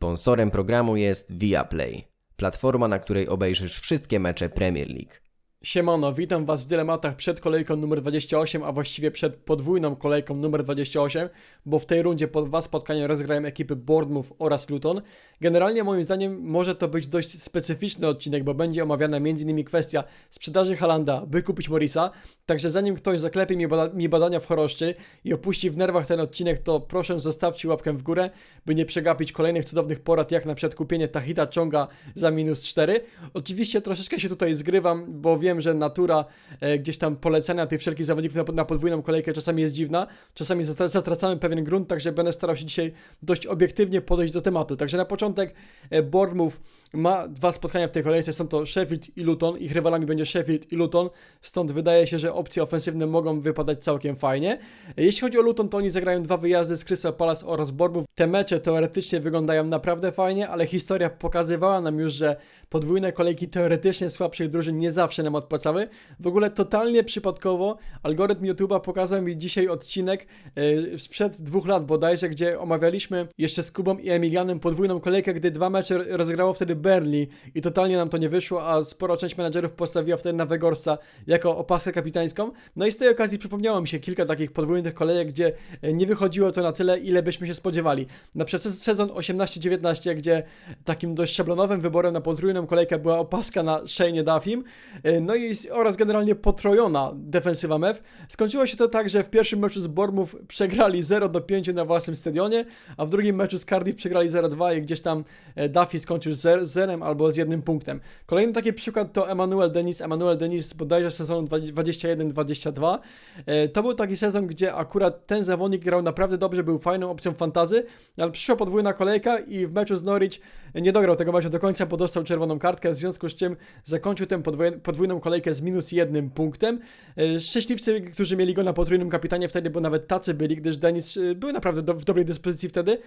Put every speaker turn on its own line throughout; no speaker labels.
Sponsorem programu jest Viaplay, platforma, na której obejrzysz wszystkie mecze Premier League.
Siemano, witam Was w dylematach przed kolejką numer 28, a właściwie przed podwójną kolejką numer 28, bo w tej rundzie po dwa spotkania rozgrają ekipy Bournemouth oraz Luton. Generalnie moim zdaniem może to być dość specyficzny odcinek, bo będzie omawiana m.in. kwestia sprzedaży Halanda, by kupić Morisa, także zanim ktoś zaklepie mi, bada mi badania w choroszczy i opuści w nerwach ten odcinek, to proszę zostawcie łapkę w górę, by nie przegapić kolejnych cudownych porad, jak na przykład kupienie Tahita Chonga za minus 4. Oczywiście troszeczkę się tutaj zgrywam, bo wiem, że natura e, gdzieś tam polecenia tych wszelkich zawodników na, na podwójną kolejkę czasami jest dziwna, czasami zatra- zatracamy pewien grunt, także będę starał się dzisiaj dość obiektywnie podejść do tematu. Także na początek e, ma dwa spotkania w tej kolejce, są to Sheffield i Luton, ich rywalami będzie Sheffield i Luton, stąd wydaje się, że opcje ofensywne mogą wypadać całkiem fajnie. E, Jeśli chodzi o Luton, to oni zagrają dwa wyjazdy z Crystal Palace oraz Bournemouth. Te mecze teoretycznie wyglądają naprawdę fajnie, ale historia pokazywała nam już, że podwójne kolejki teoretycznie słabszych drużyn nie zawsze nam odpłacały. W ogóle totalnie przypadkowo algorytm YouTube'a pokazał mi dzisiaj odcinek yy, sprzed dwóch lat bodajże, gdzie omawialiśmy jeszcze z Kubą i Emilianem podwójną kolejkę, gdy dwa mecze rozgrało wtedy Burnley i totalnie nam to nie wyszło, a sporo część menadżerów postawiła wtedy na Wegorsa jako opaskę kapitańską. No i z tej okazji przypomniało mi się kilka takich podwójnych kolejek, gdzie e, nie wychodziło to na tyle, ile byśmy się spodziewali. Na przykład se- sezon 18-19, gdzie takim dość szablonowym wyborem na podwójną kolejkę była opaska na Shane Duffim, e, no i oraz generalnie potrojona defensywa MEF. Skończyło się to tak, że w pierwszym meczu z Bormów przegrali 0 do 5 na własnym stadionie, a w drugim meczu z Cardiff przegrali 0-2 i gdzieś tam e, Duffy skończył z zer- zerem albo z jednym punktem. Kolejny taki przykład to Emmanuel Denis. Emmanuel Denis bodajże sezonu 21-22. E, To był taki sezon, gdzie akurat ten zawodnik grał naprawdę dobrze, był fajną opcją fantazy, ale przyszła podwójna kolejka i w meczu z Norwich nie dograł tego meczu do końca, bo dostał czerwoną kartkę, w związku z czym zakończył tę podwójną kolejkę z minus jednym punktem. E, Szczęśliwcy, którzy mieli go na potrójnym kapitanie wtedy, bo nawet tacy byli, gdyż Denis e, był naprawdę do, w dobrej dyspozycji wtedy,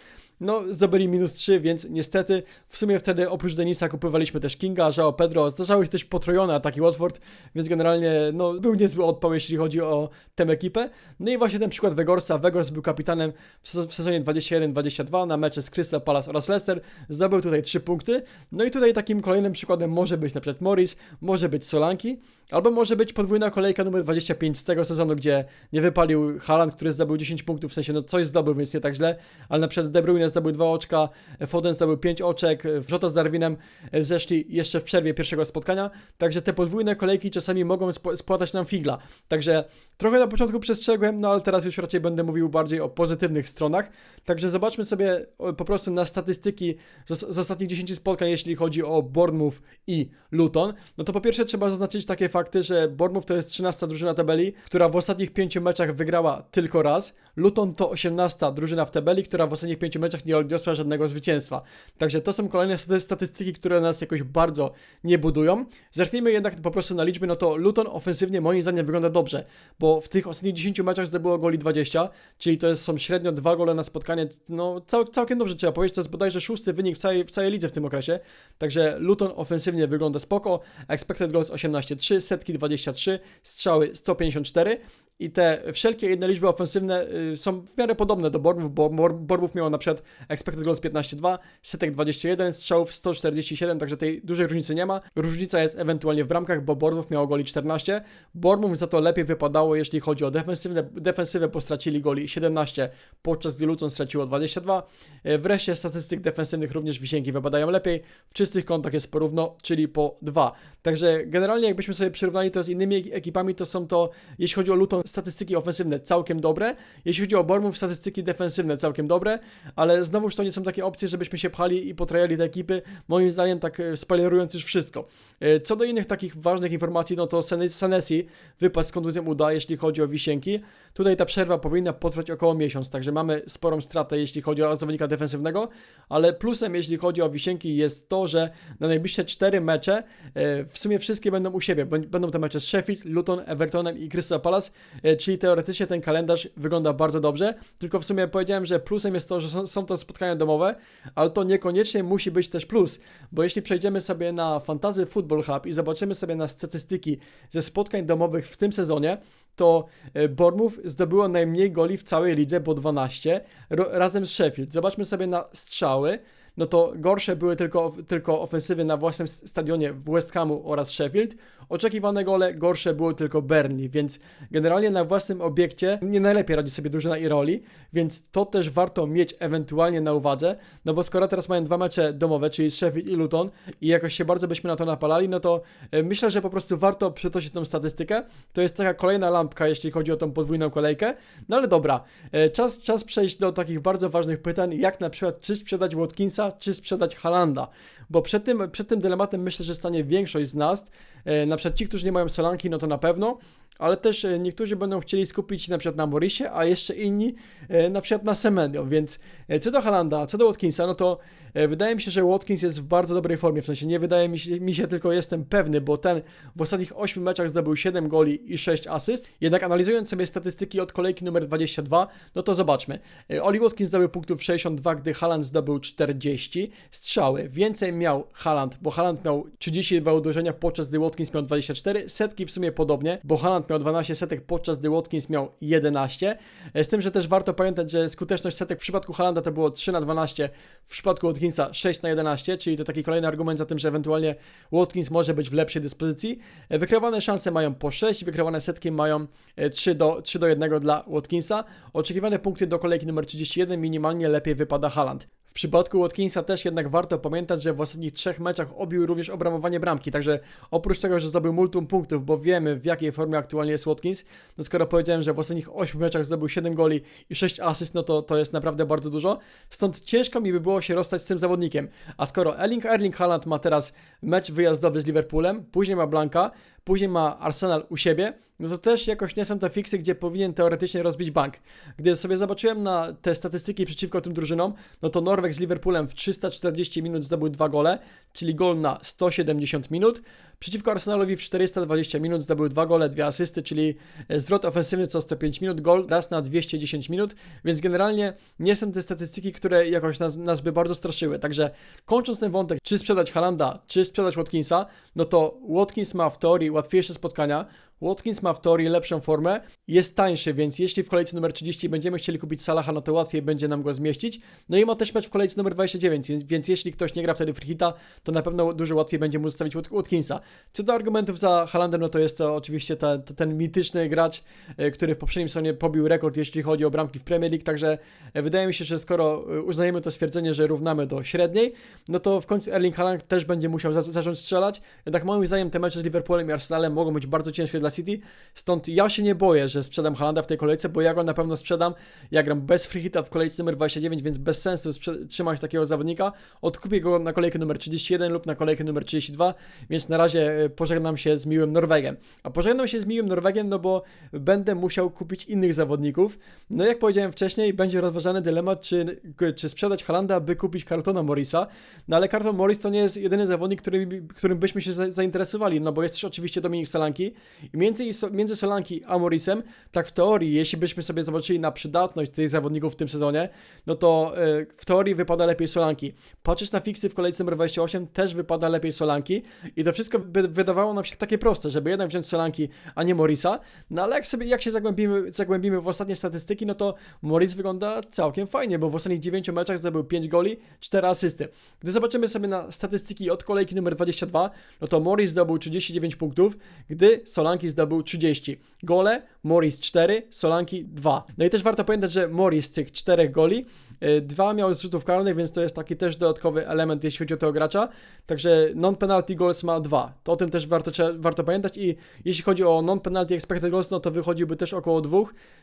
no zdobyli minus 3, więc niestety w sumie wtedy oprócz Denisa kupowaliśmy też Kinga, Joao Pedro, zdarzały się też potrojone ataki Watford, więc generalnie no, był niezły odpał, jeśli chodzi o tę ekipę. No i właśnie ten przykład Wegorsa. Wegors był kapitanem w sezonie 21-22 na mecze z Crystal Palace oraz Leicester. Zdobył tutaj 3 punkty. No i tutaj takim kolejnym przykładem może być na przykład Morris, może być Solanki, albo może być podwójna kolejka numer 25 z tego sezonu, gdzie nie wypalił Haaland, który zdobył 10 punktów, w sensie no coś zdobył, więc nie tak źle, ale na przykład De Bruyne zdobył 2 oczka, Foden zdobył 5 oczek, Wrzota z Darwinem zeszli jeszcze w przerwie pierwszego spotkania, także te podwójne kolejki czasami mogą sp- spłatać nam figla. Także trochę na początku przestrzegłem, no ale teraz już raczej będę mówił bardziej o pozytywnych stronach. Także zobaczmy sobie po prostu na statystyki z, z ostatnich 10 spotkań, jeśli chodzi o Bournemouth i Luton. No to po pierwsze trzeba zaznaczyć takie fakty, że Bournemouth to jest 13 drużyna tabeli, która w ostatnich 5 meczach wygrała tylko raz. Luton to 18 drużyna w tabeli, która w ostatnich 5 meczach nie odniosła żadnego zwycięstwa. Także to są kolejne staty- statystyki, które nas jakoś bardzo nie budują. Zerknijmy jednak po prostu na liczby, no to Luton ofensywnie moim zdaniem wygląda dobrze, bo w tych ostatnich 10 meczach zdobyło goli 20, czyli to jest, są średnio dwa gole na spotkanie, no cał, całkiem dobrze trzeba powiedzieć, to jest bodajże szósty wynik w całej, w całej lidze w tym okresie, także Luton ofensywnie wygląda spoko, expected goals 18-3, setki 23, strzały 154 i te wszelkie inne liczby ofensywne y, są w miarę podobne do Bournemouth, bo Bor- Bournemouth miało na przykład expected goals 15-2, setek 21, strzałów 147, także tej dużej różnicy nie ma. Różnica jest ewentualnie w bramkach, bo Bournemouth miało goli 14. Bournemouth za to lepiej wypadało, jeśli chodzi o defensywę. Defensywę postracili goli 17, podczas gdy Luton straciło 22. E, Wreszcie statystyk defensywnych również wisienki wypadają lepiej. W czystych kątach jest porówno, czyli po 2. Także generalnie jakbyśmy sobie przyrównali to z innymi ekipami, to są to, jeśli chodzi o Luton, statystyki ofensywne całkiem dobre, jeśli chodzi o Bournemouth, statystyki defensywne całkiem dobre, ale znowuż to nie są takie opcje, żebyśmy się pchali i potrajali te ekipy, moim zdaniem tak e, spoilerując już wszystko. E, Co do innych takich ważnych informacji, no to Sanesi wypadł z kontuzją uda, jeśli chodzi o wisienki. Tutaj ta przerwa powinna potrwać około miesiąc, także mamy sporą stratę, jeśli chodzi o zawodnika defensywnego, ale plusem, jeśli chodzi o wisienki, jest to, że na najbliższe cztery mecze e, w sumie wszystkie będą u siebie. Bę- Będą te mecze z Sheffield, Luton, Evertonem i Crystal Palace, czyli teoretycznie ten kalendarz wygląda bardzo dobrze, tylko w sumie powiedziałem, że plusem jest to, że są, to spotkania domowe, ale to niekoniecznie musi być też plus, bo jeśli przejdziemy sobie na Fantasy Football Hub i zobaczymy sobie na statystyki ze spotkań domowych w tym sezonie, to e, Bournemouth zdobyło najmniej goli w całej lidze, bo 12, ro- razem z Sheffield. Zobaczmy sobie na strzały. no to gorsze były tylko, tylko ofensywy na własnym stadionie w West Hamu oraz Sheffield. Oczekiwane gole gorsze było tylko Burnley, więc generalnie na własnym obiekcie nie najlepiej radzi sobie drużyna i roli, więc to też warto mieć ewentualnie na uwadze, no bo skoro teraz mają dwa mecze domowe, czyli Sheffield i Luton i jakoś się bardzo byśmy na to napalali, no to e, myślę, że po prostu warto przytoczyć tą statystykę. To jest taka kolejna lampka, jeśli chodzi o tą podwójną kolejkę. No ale dobra, e, czas, czas przejść do takich bardzo ważnych pytań, jak na przykład czy sprzedać Watkinsa, czy sprzedać Halanda, bo przed tym, przed tym dylematem myślę, że stanie większość z nas, e, na przykład ci, którzy nie mają Solanki, no to na pewno, ale też e, niektórzy będą chcieli skupić się na przykład na Morisie, a jeszcze inni e, na przykład na Semenio, więc e, co do Halanda, co do Watkinsa, no to wydaje mi się, że Watkins jest w bardzo dobrej formie, w sensie nie wydaje mi się, mi się tylko jestem pewny, bo ten w ostatnich 8 meczach zdobył 7 goli i 6 asyst, jednak analizując sobie statystyki od kolejki numer 22, no to zobaczmy. Oli Watkins zdobył punktów 62, gdy Haaland zdobył 40 strzały. Więcej miał Haaland, bo Haaland miał 32 uderzenia, podczas gdy Watkins miał 24. Setki w sumie podobnie, bo Haaland miał 12 setek, podczas gdy Watkins miał 11. E, Z tym, że też warto pamiętać, że skuteczność setek w przypadku Haalanda to było 3 na 12, w przypadku Watkinsa 6 na 11, czyli to taki kolejny argument za tym, że ewentualnie Watkins może być w lepszej dyspozycji. E, Wykreowane szanse mają po 6, wykreowane setki mają e, 3 do, 3 do 1 dla Watkinsa. Oczekiwane punkty do kolejki numer 31 minimalnie lepiej wypada Haaland. W przypadku Watkinsa też jednak warto pamiętać, że w ostatnich trzech meczach obił również obramowanie bramki, także oprócz tego, że zdobył multum punktów, bo wiemy w jakiej formie aktualnie jest Watkins, no skoro powiedziałem, że w ostatnich 8 meczach zdobył 7 goli i 6 asyst, no to to jest naprawdę bardzo dużo, stąd ciężko mi by było się rozstać z tym zawodnikiem. A skoro Erling Erling Haaland ma teraz mecz wyjazdowy z Liverpoolem, później ma Blanka, później ma Arsenal u siebie, no to też jakoś nie są to fiksy, gdzie powinien teoretycznie rozbić bank. Gdy sobie zobaczyłem na te statystyki przeciwko tym drużynom, no to Norweg z Liverpoolem w 340 minut zdobył dwa gole, czyli gol na 170 minut. Przeciwko Arsenalowi w 420 minut zdobył dwa gole, dwie asysty, czyli e, zwrot ofensywny co 105 minut, gol raz na 210 minut, więc generalnie nie są te statystyki, które jakoś nas, nas by bardzo straszyły. Także kończąc ten wątek, czy sprzedać Halanda, czy sprzedać Watkinsa, no to Watkins ma w teorii łatwiejsze spotkania, Watkins ma w teorii lepszą formę, jest tańszy, więc jeśli w kolejce numer 30 będziemy chcieli kupić Salaha, no to łatwiej będzie nam go zmieścić. No i ma też mecz w kolejce numer 29, więc, więc jeśli ktoś nie gra wtedy free hita, to na pewno dużo łatwiej będzie mu zostawić Wat- Watkinsa. Co do argumentów za Halandem, no to jest to oczywiście ta, ta, ten mityczny gracz, e, który w poprzednim sezonie pobił rekord, jeśli chodzi o bramki w Premier League, także e, wydaje mi się, że skoro e, uznajemy to stwierdzenie, że równamy do średniej, no to w końcu Erling Haaland też będzie musiał za zacząć strzelać. Jednak moim zdaniem te mecze z Liverpoolem i Arsenalem mogą być bardzo ciężkie dla City, stąd ja się nie boję, że sprzedam Halanda w tej kolejce, bo ja go na pewno sprzedam. Ja gram bez free hita w kolejce numer 29, więc bez sensu trzymać takiego zawodnika. Odkupię go na kolejkę numer 31 lub na kolejkę numer 32, więc na razie e, pożegnam się z miłym Norwegiem. A pożegnam się z miłym Norwegiem, no bo będę musiał kupić innych zawodników. No jak powiedziałem wcześniej, będzie rozważany dylemat, czy, czy sprzedać Halanda, by kupić kartona Morisa. No ale karton Morris to nie jest jedyny zawodnik, którym, którym byśmy się za, zainteresowali, no bo jest też oczywiście Dominik Solanki. I między, między Solanki a Morrisem, tak w teorii, jeśli byśmy sobie zobaczyli na przydatność tych zawodników w tym sezonie, no to e, w teorii wypada lepiej Solanki. Patrzysz na fiksy w kolejce numer 28, też wypada lepiej Solanki i to wszystko by wydawało nam się takie proste, żeby jednak wziąć Solanki, a nie Morisa, no ale jak sobie, jak się zagłębimy, zagłębimy w ostatnie statystyki, no to Morris wygląda całkiem fajnie, bo w ostatnich 9 meczach zdobył 5 goli, 4 asysty. Gdy zobaczymy sobie na statystyki od kolejki numer 22, no to Morris zdobył 39 punktów, gdy Solanki zdobył 30. Gole, Morris 4, Solanki 2. No i też warto pamiętać, że Morris z tych 4 goli, y, dwa miał z rzutów karnych, więc to jest taki też dodatkowy element, jeśli chodzi o tego gracza. Także non-penalty goals ma 2. To o tym też warto, warto pamiętać i jeśli chodzi o non-penalty expected goals, no to wychodziłby też około 2,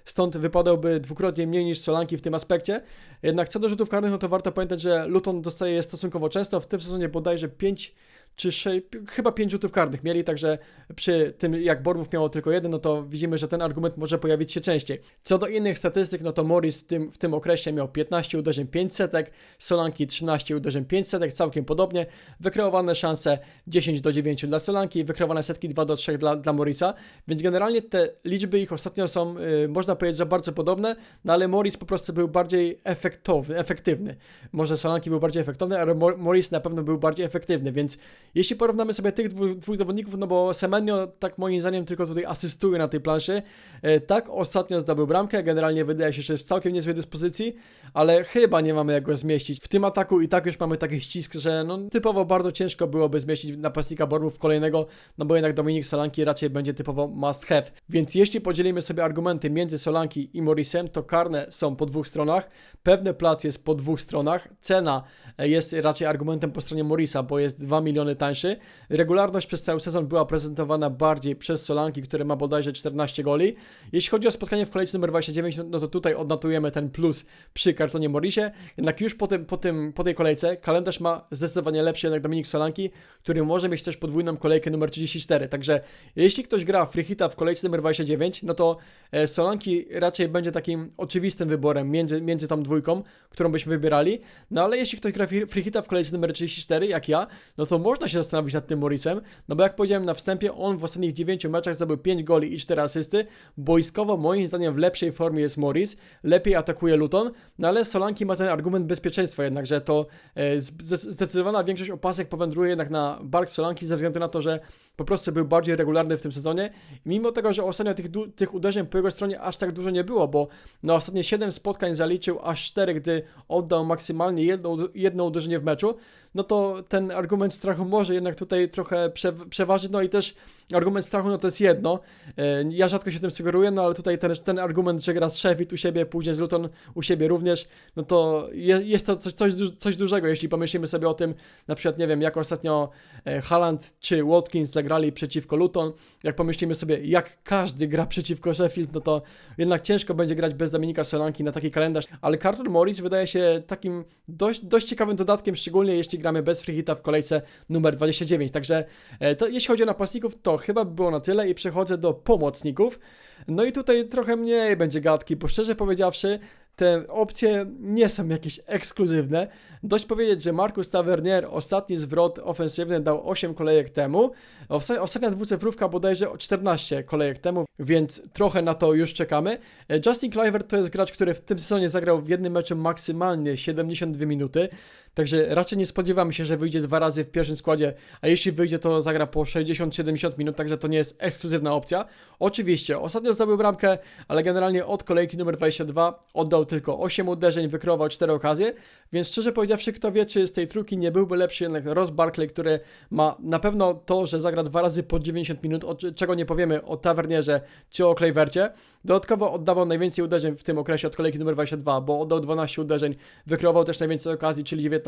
stąd wypadałby dwukrotnie mniej niż Solanki w tym aspekcie. Jednak co do rzutów karnych, no to warto pamiętać, że Luton dostaje je stosunkowo często, w tym sezonie bodajże 5 czy 6, chyba 5 rzutów karnych mieli, także przy tym jak Bormów miało tylko jeden, no to widzimy, że ten argument może pojawić się częściej. Co do innych statystyk, no to Morris w tym, w tym okresie miał 15 uderzeń 5 setek, Solanki 13 uderzeń 5 setek, całkiem podobnie. Wykreowane szanse 10 do 9 dla Solanki, wykreowane setki 2 do 3 dla, dla Morisa, więc generalnie te liczby ich ostatnio są, y, można powiedzieć, że bardzo podobne, no ale Morris po prostu był bardziej efektowny, efektywny. Może Solanki był bardziej efektowny, ale Mor- Morris na pewno był bardziej efektywny, więc Jeśli porównamy sobie tych dwóch, dwóch zawodników, no bo Semenyo tak moim zdaniem tylko tutaj asystuje na tej planszy, e, tak ostatnio zdobył bramkę, generalnie wydaje się, że jest w całkiem niezłej dyspozycji, ale chyba nie mamy jak go zmieścić. W tym ataku i tak już mamy taki ścisk, że no typowo bardzo ciężko byłoby zmieścić napastnika Bormów kolejnego, no bo jednak Dominik Solanki raczej będzie typowo must have. Więc jeśli podzielimy sobie argumenty między Solanki i Morrisem, to karne są po dwóch stronach, pewny plac jest po dwóch stronach, cena e, jest raczej argumentem po stronie Morisa, bo jest 2 miliony tańszy. Regularność przez cały sezon była prezentowana bardziej przez Solanki, który ma bodajże 14 goli. Jeśli chodzi o spotkanie w kolejce numer 29, no- to tutaj odnotujemy ten plus przy kartonie Morisie. Jednak już po, tym, po, tym, po tej kolejce kalendarz ma zdecydowanie lepszy jednak Dominik Solanki, który może mieć też podwójną kolejkę numer 34. Także jeśli ktoś gra free hita w kolejce numer 29, no to e, Solanki raczej będzie takim oczywistym wyborem między, między tą dwójką, którą byśmy wybierali. No ale jeśli ktoś gra free free hita w kolejce numer 34, jak ja, no to można się zastanowić nad tym Morrisem, no bo jak powiedziałem na wstępie, on w ostatnich 9 meczach zdobył 5 goli i 4 asysty. Boiskowo moim zdaniem w lepszej formie jest Morris, lepiej atakuje Luton, no ale Solanki ma ten argument bezpieczeństwa jednak, że to e, zde- zdecydowana większość opasek powędruje jednak na bark Solanki ze względu na to, że po prostu był bardziej regularny w tym sezonie. Mimo tego, że ostatnio tych, tych uderzeń po jego stronie aż tak dużo nie było, bo na ostatnie 7 spotkań zaliczył aż 4, gdy oddał maksymalnie jedno, jedno uderzenie w meczu, no to ten argument strachu może jednak tutaj trochę prze, przeważyć, no i też argument strachu, no to jest jedno, E, ja rzadko się tym sugeruję, no ale tutaj ten, ten argument, że gra z Sheffield u siebie, później z Luton u siebie również, no to je, jest to coś, coś, coś dużego, jeśli pomyślimy sobie o tym, na przykład, nie wiem, jak ostatnio e, Haaland czy Watkins zagrali przeciwko Luton, jak pomyślimy sobie, jak każdy gra przeciwko Sheffield, no to jednak ciężko będzie grać bez Dominika Solanki na taki kalendarz, ale Carter Morris wydaje się takim dość, dość ciekawym dodatkiem, szczególnie jeśli gramy bez free w kolejce numer 29, także e, to, jeśli chodzi o napastników, to chyba by było na tyle i przechodzę do pomocników, no i tutaj trochę mniej będzie gadki, bo szczerze powiedziawszy, te opcje nie są jakieś ekskluzywne. Dość powiedzieć, że Markus Tavernier ostatni zwrot ofensywny dał 8 kolejek temu. Osta- Ostatnia dwucyfrówka bodajże o 14 kolejek temu, więc trochę na to już czekamy. E, Justin Clivert to jest gracz, który w tym sezonie zagrał w jednym meczu maksymalnie 72 minuty. Także raczej nie spodziewamy się, że wyjdzie dwa razy w pierwszym składzie, a jeśli wyjdzie, to zagra po 60-70 minut, także to nie jest ekskluzywna opcja. Oczywiście, ostatnio zdobył bramkę, ale generalnie od kolejki numer 22 oddał tylko 8 uderzeń, wykreował 4 okazje, więc szczerze powiedziawszy, kto wie, czy z tej trójki nie byłby lepszy jednak Ross Barkley, który ma na pewno to, że zagra dwa razy po 90 minut, o czego nie powiemy o Tavernierze czy o Klejwercie. Dodatkowo oddawał najwięcej uderzeń w tym okresie od kolejki numer 22, bo oddał 12 uderzeń, wykreował też najwięcej okazji, czyli 19.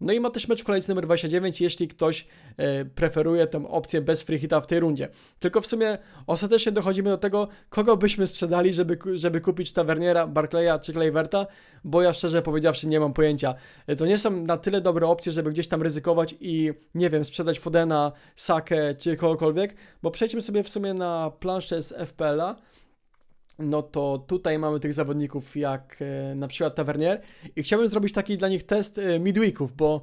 No i ma też mecz w kolejce numer 29, jeśli ktoś e, preferuje tę opcję bez free hita w tej rundzie. Tylko w sumie ostatecznie dochodzimy do tego, kogo byśmy sprzedali, żeby, żeby kupić Taverniera, Barclaya czy Klejwerta, bo ja szczerze powiedziawszy nie mam pojęcia. E, To nie są na tyle dobre opcje, żeby gdzieś tam ryzykować i nie wiem, sprzedać Fodena, Sakę czy kogokolwiek, bo przejdźmy sobie w sumie na planszę z FPL-a no to tutaj mamy tych zawodników jak e, na przykład Tavernier. I chciałbym zrobić taki dla nich test e, midweeków, bo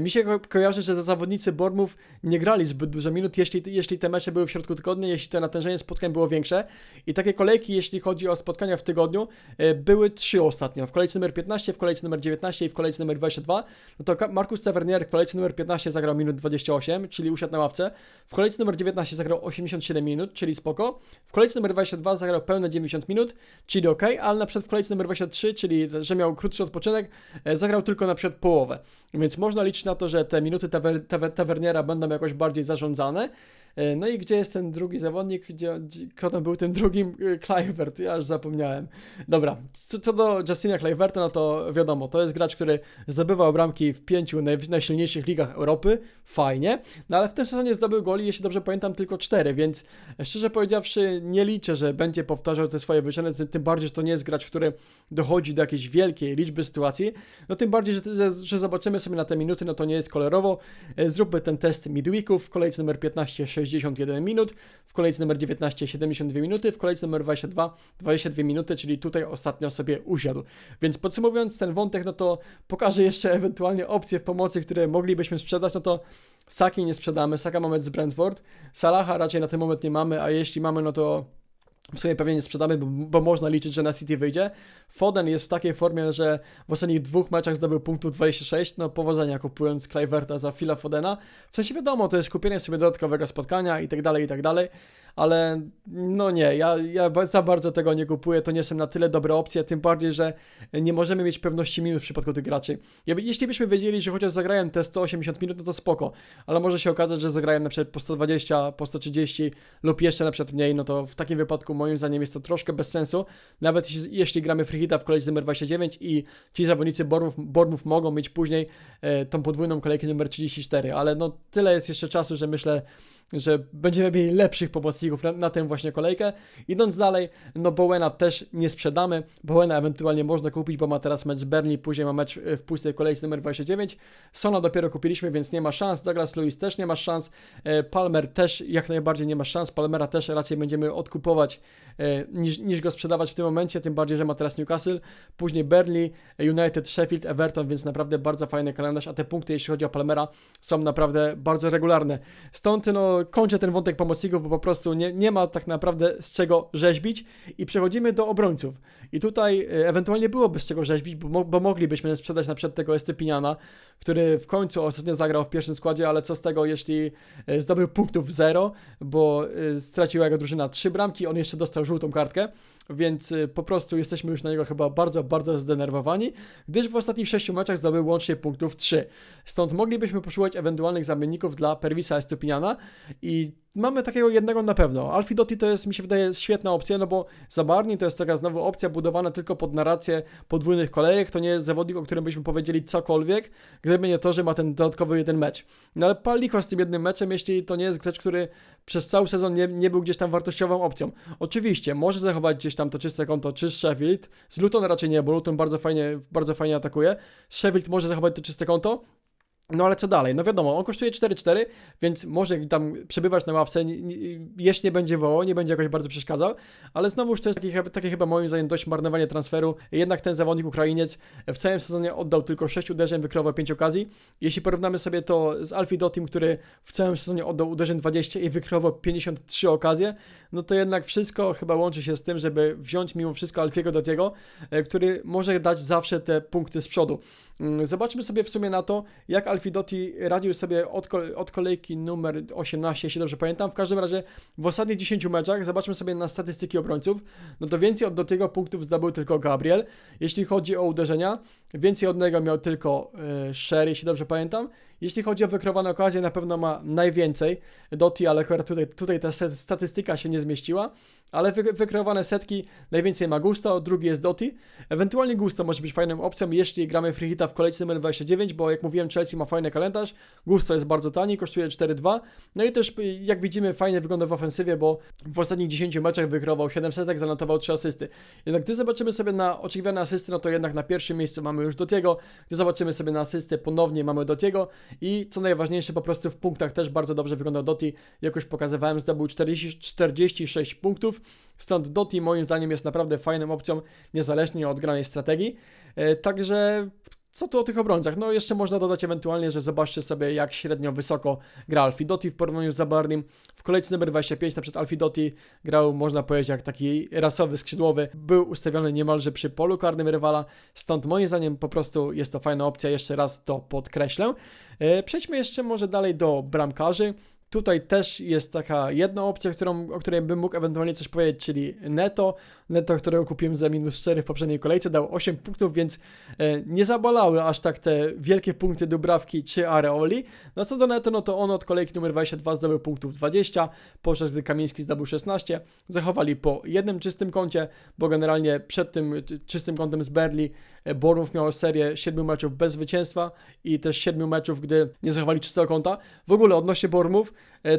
mi się ko- kojarzy, że zawodnicy Bormów nie grali zbyt dużo minut, jeśli, jeśli te mecze były w środku tygodnia, jeśli to natężenie spotkań było większe. I takie kolejki, jeśli chodzi o spotkania w tygodniu, e, były trzy ostatnio, w kolejce numer 15, w kolejce numer 19 i w kolejce numer 22, no to Markus Tavernier w kolejce numer 15 zagrał minut 28, czyli usiadł na ławce, w kolejce numer 19 zagrał 87 minut, czyli spoko, w kolejce numer 22 zagrał pełne 90 minut, czyli ok, ale na przykład w kolejce numer 23, czyli że miał krótszy odpoczynek, e, zagrał tylko na przykład połowę. Więc można liczyć na to, że te minuty tawer, tawerniera będą jakoś bardziej zarządzane. E, No i gdzie jest ten drugi zawodnik? Gdzie, kto był tym drugim? E, Kluivert, ja już zapomniałem. Dobra, co, co do Justina Kluiverta, no to wiadomo, to jest gracz, który zdobywał bramki w pięciu naj, najsilniejszych ligach Europy, fajnie, no ale w tym sezonie zdobył goli, jeśli dobrze pamiętam, tylko cztery, więc szczerze powiedziawszy nie liczę, że będzie powtarzał te swoje wyczyny, tym, tym bardziej, że to nie jest gracz, który dochodzi do jakiejś wielkiej liczby sytuacji, no tym bardziej, że, że, zobaczymy sobie na te minuty, no to nie jest kolorowo. E, Zróbmy ten test midweeków, w kolejce numer 15 61 minut, w kolejce numer 19 72 minuty, w kolejce numer 22 22 minuty, czyli tutaj ostatnio sobie usiadł. Więc podsumowując ten wątek, no to pokażę jeszcze ewentualnie opcje w pomocy, które moglibyśmy sprzedać, no to Saki nie sprzedamy, Saka mamy z Brentford, Salaha raczej na ten moment nie mamy, a jeśli mamy, no to w sumie pewnie nie sprzedamy, bo, bo można liczyć, że na City wyjdzie. Foden jest w takiej formie, że w ostatnich dwóch meczach zdobył punktów 26, no powodzenia kupując Kluiverta za Phila Fodena. W sensie wiadomo, to jest kupienie sobie dodatkowego spotkania i tak dalej, i tak dalej, ale no nie, ja, ja za bardzo tego nie kupuję, to nie są na tyle dobre opcje, tym bardziej, że nie możemy mieć pewności minut w przypadku tych graczy. Jeśli byśmy wiedzieli, że chociaż zagrają te 180 minut, no to spoko, ale może się okazać, że zagrają na przykład po 120, po 130 lub jeszcze na przykład mniej, no to w takim wypadku moim zdaniem jest to troszkę bez sensu, nawet jeśli, gramy free w kolejce numer 29 i ci zawodnicy Bormów, Bormów mogą mieć później e, tą podwójną kolejkę numer 34, ale no tyle jest jeszcze czasu, że myślę, że będziemy mieli lepszych pomocników na, na tę właśnie kolejkę. Idąc dalej, no Bowena też nie sprzedamy. Bowena ewentualnie można kupić, bo ma teraz mecz z Berni, później ma mecz e, w pustej kolejce numer 29. Sona dopiero kupiliśmy, więc nie ma szans. Douglas Lewis też nie ma szans. E, Palmer też jak najbardziej nie ma szans. Palmera też raczej będziemy odkupować niż, niż go sprzedawać w tym momencie, tym bardziej, że ma teraz Newcastle. Później Burnley, United, Sheffield, Everton, więc naprawdę bardzo fajny kalendarz, a te punkty, jeśli chodzi o Palmera, są naprawdę bardzo regularne. Stąd no, kończę ten wątek pomocników, bo po prostu nie, nie ma tak naprawdę z czego rzeźbić i przechodzimy do obrońców. I tutaj e, ewentualnie byłoby z czego rzeźbić, bo, bo moglibyśmy sprzedać na przykład tego Estypiniana, który w końcu ostatnio zagrał w pierwszym składzie, ale co z tego, jeśli e, zdobył punktów zero, bo e, straciła jego drużyna trzy bramki, on jeszcze dostał żółtą kartkę, więc e, po prostu jesteśmy już na niego chyba bardzo, bardzo zdenerwowani, gdyż w ostatnich sześciu meczach zdobył łącznie punktów 3. Stąd moglibyśmy poszukać ewentualnych zamienników dla Pervisa Estupiniana i mamy takiego jednego na pewno. Alfie Dotti to jest, mi się wydaje, świetna opcja, no bo Zabarni to jest taka znowu opcja budowana tylko pod narrację podwójnych kolejek, to nie jest zawodnik, o którym byśmy powiedzieli cokolwiek, gdyby nie to, że ma ten dodatkowy jeden mecz. No ale pal z tym jednym meczem, jeśli to nie jest gracz, który przez cały sezon nie, nie był gdzieś tam wartościową opcją. Oczywiście, może zachować gdzieś tam to czyste konto, czy z Sheffield, z Luton raczej nie, bo Luton bardzo fajnie, bardzo fajnie atakuje, z Sheffield może zachować to czyste konto, no ale co dalej? No wiadomo, on kosztuje 4-4, więc może tam przebywać na ławce, jeść nie będzie woło, nie będzie jakoś bardzo przeszkadzał, ale znowuż to jest takie, takie chyba moim zdaniem dość marnowanie transferu. Jednak ten zawodnik Ukrainiec w całym sezonie oddał tylko 6 uderzeń, wykreował 5 okazji. Jeśli porównamy sobie to z Alfie Dotim, który w całym sezonie oddał uderzeń 20 i wykreował 53 okazje, no to jednak wszystko chyba łączy się z tym, żeby wziąć mimo wszystko Alfiego Dotiego, e, który może dać zawsze te punkty z przodu. Mm, Zobaczmy sobie w sumie na to, jak Alfie Dotti radził sobie od, od kolejki numer 18, jeśli dobrze pamiętam. W każdym razie w ostatnich 10 meczach, zobaczmy sobie na statystyki obrońców, no to więcej od Dotiego punktów zdobył tylko Gabriel. Jeśli chodzi o uderzenia, więcej od niego miał tylko e, Sher, jeśli dobrze pamiętam. Jeśli chodzi o wykrowane okazje, na pewno ma najwięcej Dotti, ale akurat tutaj, tutaj ta statystyka się nie zmieściła. Ale wy, wykreowane setki najwięcej ma Gusto, drugi jest Dotti. Ewentualnie Gusto może być fajną opcją, jeśli gramy free hita w kolejce numer 29, bo jak mówiłem, Chelsea ma fajny kalendarz. Gusto jest bardzo tani, kosztuje 4,2. No i też, y, jak widzimy, fajnie wygląda w ofensywie, bo w ostatnich 10 meczach wykreował 7 setek, zanotował 3 asysty. Jednak gdy zobaczymy sobie na oczekiwane asysty, no to jednak na pierwszym miejscu mamy już Dotiego. Gdy zobaczymy sobie na asysty, ponownie mamy Dotiego. I co najważniejsze, po prostu w punktach też bardzo dobrze wyglądał Doti. Jak już pokazywałem, zdobył 40, 46 punktów. Stąd Doti moim zdaniem jest naprawdę fajną opcją, niezależnie od granej strategii. E, Także co tu o tych obrońcach? No jeszcze można dodać ewentualnie, że zobaczcie sobie jak średnio wysoko gra Alfie Dotti w porównaniu z Zabarnym. W kolejce numer 25 na przykład Alfie Dotti grał, można powiedzieć, jak taki rasowy skrzydłowy. Był ustawiony niemalże przy polu karnym rywala, stąd moim zdaniem po prostu jest to fajna opcja, jeszcze raz to podkreślę. E, Przejdźmy jeszcze może dalej do bramkarzy. Tutaj też jest taka jedna opcja, którą, o której bym mógł ewentualnie coś powiedzieć, czyli Neto. Neto, którego kupiłem za minus 4 w poprzedniej kolejce, dał 8 punktów, więc e, nie zabolały aż tak te wielkie punkty Dubrawki czy Areoli. No co do Neto, no to on od kolejki numer 22 zdobył punktów 20, podczas gdy Kamiński zdobył 16. Zachowali po jednym czystym kącie, bo generalnie przed tym czy- czystym kątem z Berli e, Borów miał serię 7 meczów bez zwycięstwa i też 7 meczów, gdy nie zachowali czystego kąta. W ogóle odnośnie e,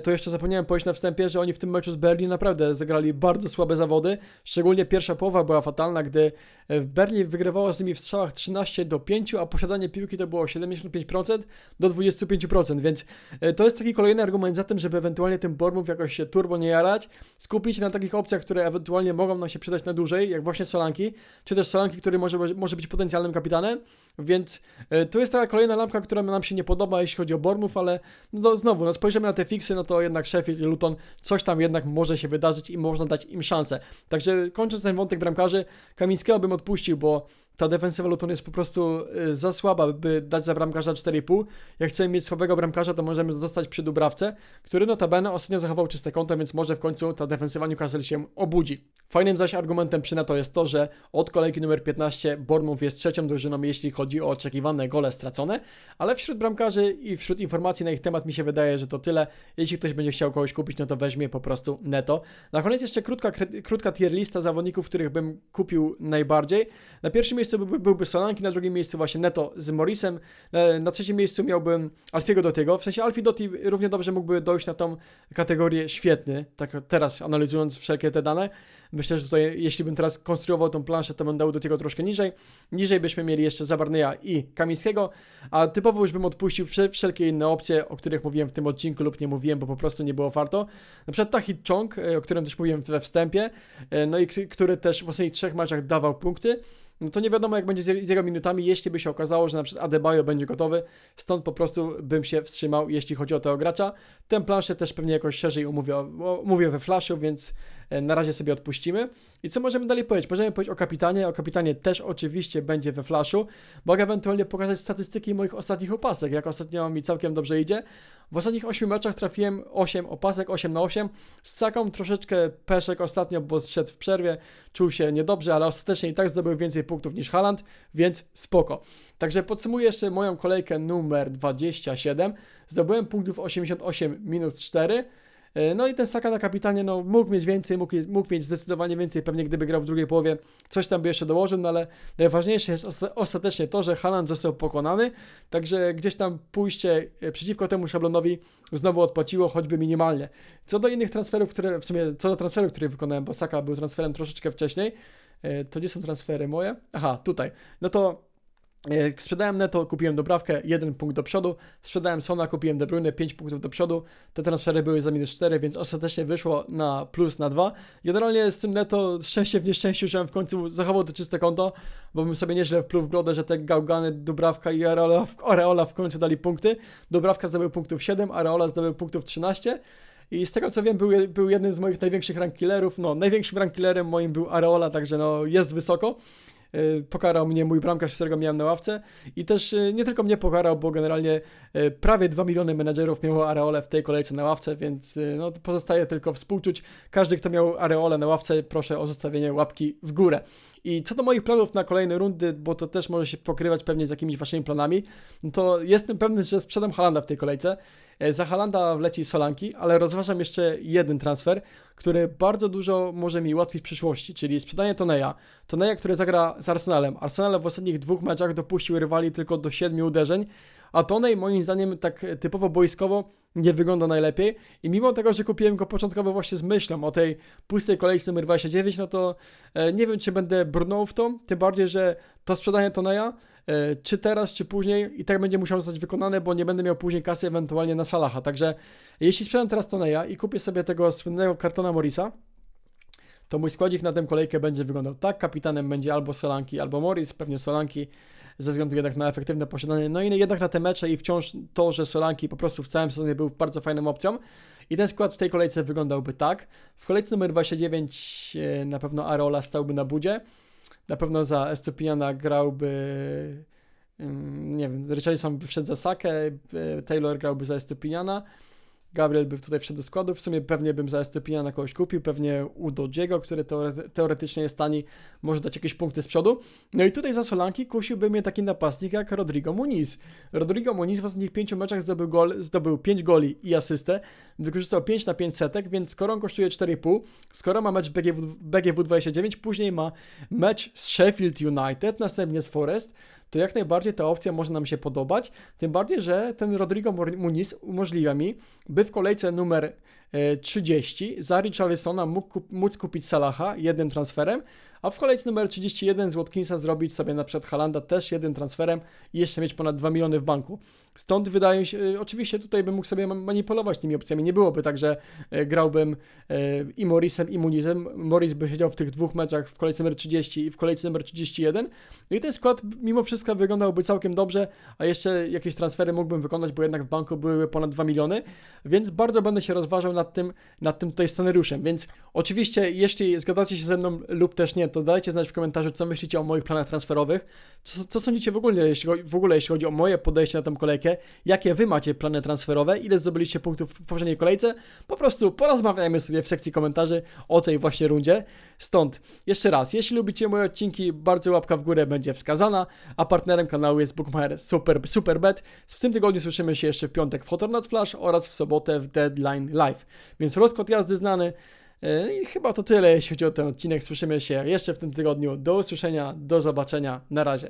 to jeszcze zapomniałem powiedzieć na wstępie, że oni w tym meczu z Berli naprawdę zagrali bardzo słabe zawody. Szczególnie pierwsza połowa była fatalna, gdy e, Berli wygrywało z nimi w strzałach 13 do 5, a posiadanie piłki to było 75% do 25%, więc e, to jest taki kolejny argument za tym, żeby ewentualnie tym Bormów jakoś się turbo nie jarać, skupić się na takich opcjach, które ewentualnie mogą nam się przydać na dłużej, jak właśnie Solanki, czy też Solanki, który może, może być potencjalnym kapitanem, Więc e, to jest taka kolejna lampka, która nam się nie podoba, jeśli chodzi o Bournemouth, ale no znowu, no spojrzymy na te fiksy, no to jednak Sheffield i Luton, coś tam jednak może się wydarzyć i można dać im szansę. Także kończąc ten wątek bramkarzy, Kamińskiego bym odpuścił, bo ta defensywa Luton jest po prostu y, za słaba, by dać za bramkarza 4,5. Jak chcemy mieć słabego bramkarza, to możemy zostać przy Dubrawce, który notabene ostatnio zachował czyste konto, więc może w końcu ta defensywa Newcastle się obudzi. Fajnym zaś argumentem przy to jest to, że od kolejki numer 15 Bournemouth jest trzecią drużyną, jeśli chodzi o oczekiwane gole stracone, ale wśród bramkarzy i wśród informacji na ich temat mi się wydaje, że to tyle. Jeśli ktoś będzie chciał kogoś kupić, no to weźmie po prostu neto. Na koniec jeszcze krótka, krótka tier lista zawodników, których bym kupił najbardziej. Na pierwszym miejscu byłby, byłby Solanki, na drugim miejscu właśnie Neto z Morrisem, na, na trzecim miejscu miałbym Alfiego Dotiego. W sensie Alfie Dotti równie dobrze mógłby dojść na tą kategorię świetny, tak teraz analizując wszelkie te dane. Myślę, że tutaj, jeśli bym teraz konstruował tą planszę, to bym dał do tego troszkę niżej. Niżej byśmy mieli jeszcze Zabarneja i Kamińskiego, a typowo już bym odpuścił wsze- wszelkie inne opcje, o których mówiłem w tym odcinku lub nie mówiłem, bo po prostu nie było warto. Na przykład Tahit Chong, e, o którym też mówiłem we wstępie, e, no i który też w ostatnich trzech meczach dawał punkty. No to nie wiadomo, jak będzie z je- z jego minutami, jeśli by się okazało, że na przykład Adebayo będzie gotowy, stąd po prostu bym się wstrzymał, jeśli chodzi o tego gracza. Tę planszę też pewnie jakoś szerzej umówię, o- mówię we flashu, więc na razie sobie odpuścimy. I co możemy dalej powiedzieć? Możemy powiedzieć o kapitanie. O kapitanie też oczywiście będzie we flashu. Mogę ewentualnie pokazać statystyki moich ostatnich opasek, jak ostatnio mi całkiem dobrze idzie. W ostatnich 8 meczach trafiłem 8 opasek, 8 na 8. Z Saką troszeczkę peszek ostatnio, bo zszedł w przerwie, czuł się niedobrze, ale ostatecznie i tak zdobył więcej punktów niż Haaland, więc spoko. Także podsumuję jeszcze moją kolejkę numer 27. Zdobyłem punktów 88 minus 4. E, No i ten Saka na kapitanie, no mógł mieć więcej, mógł, mógł mieć zdecydowanie więcej, pewnie gdyby grał w drugiej połowie, coś tam by jeszcze dołożył, no ale najważniejsze jest osta- ostatecznie to, że Haaland został pokonany, także gdzieś tam pójście e, przeciwko temu szablonowi znowu odpłaciło, choćby minimalnie. Co do innych transferów, które w sumie, co do transferów, które wykonałem, bo Saka był transferem troszeczkę wcześniej, e, to gdzie są transfery moje? Aha, tutaj. No to Sprzedałem Neto, kupiłem Dobrawkę, jeden punkt do przodu. Sprzedałem Sona, kupiłem De Bruyne, 5 punktów do przodu. Te transfery były za minus 4, więc ostatecznie wyszło na plus na 2. Generalnie z tym Neto szczęście w nieszczęściu, że w końcu zachował to czyste konto, bo bym sobie nieźle wpluł w brodę, że te Gałgany, Dubrawka i Areola, Areola w końcu dali punkty. Dobrawka zdobył punktów 7, Areola zdobył punktów 13. I z tego co wiem, był, był jednym z moich największych rankillerów. No, największym rankillerem moim był Areola, także no, jest wysoko. Y, Pokarał mnie mój bramkarz, którego miałem na ławce i też y, nie tylko mnie pokarał, bo generalnie y, prawie 2 miliony menedżerów miało Areole w tej kolejce na ławce, więc no, pozostaje tylko współczuć. Każdy, kto miał Areole na ławce, proszę o zostawienie łapki w górę. I co do moich planów na kolejne rundy, bo to też może się pokrywać pewnie z jakimiś waszymi planami, no to jestem pewny, że sprzedam Halanda w tej kolejce. E, Za Halanda wleci Solanki, ale rozważam jeszcze jeden transfer, który bardzo dużo może mi ułatwić w przyszłości, czyli sprzedanie Toneja. Toneja, który zagra z Arsenalem. Arsenal w ostatnich dwóch meczach dopuścił rywali tylko do siedmiu uderzeń, a Tonej moim zdaniem tak typowo boiskowo nie wygląda najlepiej i mimo tego, że kupiłem go początkowo właśnie z myślą o tej pustej kolejce numer 29, no to e, nie wiem, czy będę brnął w to, tym bardziej, że to sprzedanie Toneja e, czy teraz, czy później i tak będzie musiało zostać wykonane, bo nie będę miał później kasy ewentualnie na Salaha, także jeśli sprzedam teraz Toneja i kupię sobie tego słynnego kartona Morisa, to mój składzik na tę kolejkę będzie wyglądał tak. Kapitanem będzie albo Solanki, albo Morris, pewnie Solanki, ze względu jednak na efektywne posiadanie. No i jednak na te mecze i wciąż to, że Solanki po prostu w całym sezonie był bardzo fajną opcją. I ten skład w tej kolejce wyglądałby tak. W kolejce numer 29 e, na pewno Areola stałby na budzie. Na pewno za Estupiniana grałby ym, nie wiem, Richarlison by wszedł za Sakę, e, Taylor grałby za Estupiniana. Gabriel by tutaj wszedł do składu. W sumie pewnie bym za Estepiniana kogoś kupił, pewnie Udodziego, który teore- teoretycznie jest tani, może dać jakieś punkty z przodu. No i tutaj za Solanki kusiłby mnie taki napastnik jak Rodrigo Muniz. Rodrigo Muniz w ostatnich pięciu meczach zdobył, gol, zdobył 5 goli i asystę, wykorzystał 5 na 5 setek, więc skoro on kosztuje 4,5, skoro ma mecz BGW, BGW 29, później ma mecz z Sheffield United, następnie z Forest, to jak najbardziej ta opcja może nam się podobać. Tym bardziej, że ten Rodrigo Muniz umożliwia mi, by w kolejce numer e, 30 za Richarlisona mógł kup- móc kupić Salaha jednym transferem, a w kolejce numer 31 z Watkinsa zrobić sobie na przykład Halanda też jednym transferem i jeszcze mieć ponad 2 miliony w banku. Stąd wydaje mi się, y, oczywiście tutaj bym mógł sobie ma- manipulować tymi opcjami, nie byłoby tak, że y, grałbym y, i Morrisem i Munizem, Morris by siedział w tych dwóch meczach w kolejce numer 30 i w kolejce numer 31, no i ten skład mimo wszystko wyglądałby całkiem dobrze, a jeszcze jakieś transfery mógłbym wykonać, bo jednak w banku były ponad 2 miliony, więc bardzo będę się rozważał nad tym, nad tym tutaj scenariuszem, więc oczywiście jeśli zgadzacie się ze mną lub też nie, to dajcie znać w komentarzu, co myślicie o moich planach transferowych, co, co sądzicie w ogóle, jeśli, w ogóle, jeśli chodzi o moje podejście na tę kolejkę, jakie wy macie plany transferowe, ile zdobyliście punktów w poprzedniej kolejce, po prostu porozmawiajmy sobie w sekcji komentarzy o tej właśnie rundzie. Stąd jeszcze raz, jeśli lubicie moje odcinki, bardzo łapka w górę będzie wskazana, a partnerem kanału jest Bookmacher Super, Superbet. W tym tygodniu słyszymy się jeszcze w piątek w Hoternat Flash oraz w sobotę w Deadline Live. Więc rozkład jazdy znany. Yy, I chyba to tyle, jeśli chodzi o ten odcinek. Słyszymy się jeszcze w tym tygodniu. Do usłyszenia, do zobaczenia. Na razie.